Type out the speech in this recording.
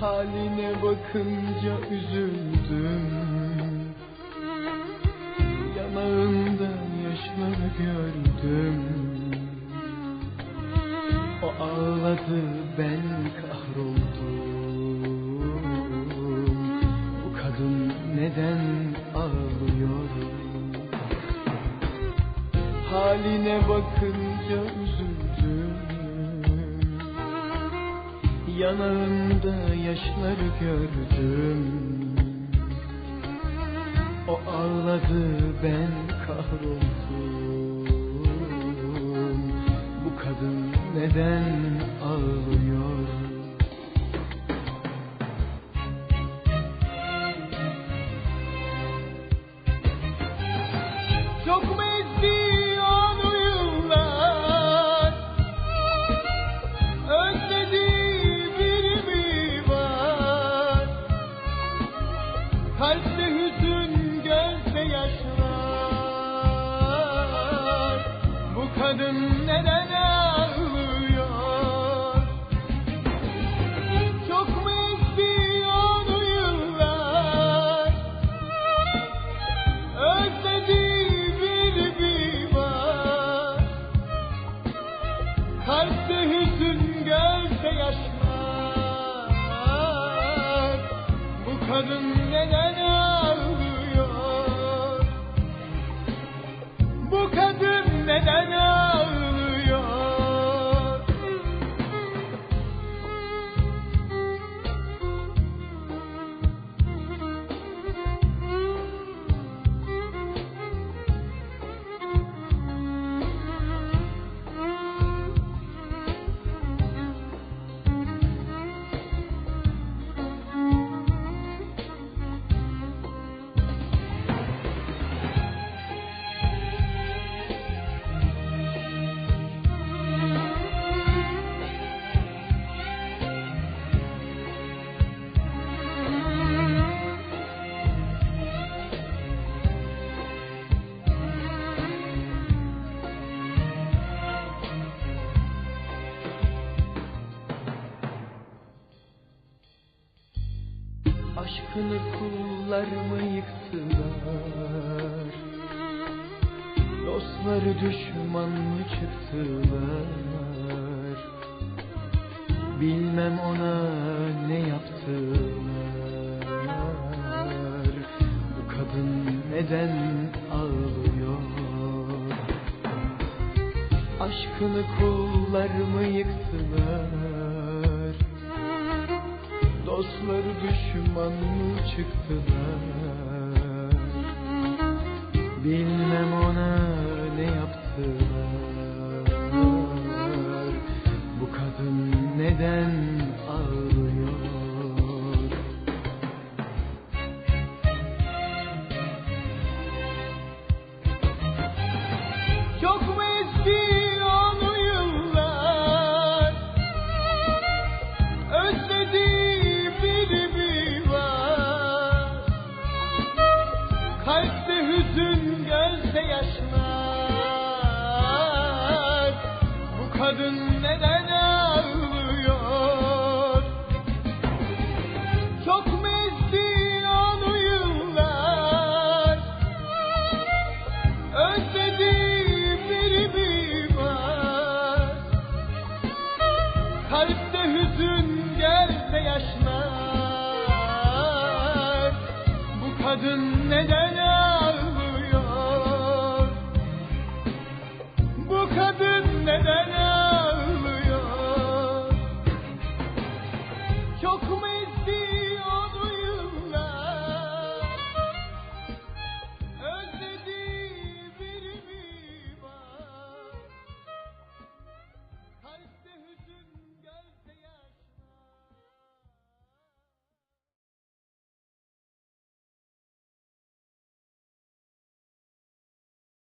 Haline bakınca üzüldüm. Yanağında yaşları gördüm. O ağladı ben kahroldum. Bu kadın neden ağlıyor? Haline bakınca üzüldüm Yanağında yaşları gördüm. O ağladı ben kahroldum. Bu kadın neden ağlıyor kadın neden ağlıyor Çok mu onu yıllar Özlediği biri mi var Kalpte hüzün gözde yaşlar. Bu kadın neden ağlıyor Bu kadın neden ağlıyor Aşkını kullar mı yıktılar? Dostları düşman mı çıktılar? Bilmem ona ne yaptılar. Bu kadın neden ağlıyor? Aşkını kullar mı yıktılar Dostları düşman mı çıktılar? Bilmem ona ne yaptılar. Bu kadın neden Kalpte hüzün gözde yaşlar. Bu kadın neden ağlıyor? Çok eski onu yıllar Özlediği biri mi var? Kalpte hüzün gelse yaşlar. Bu kadın neden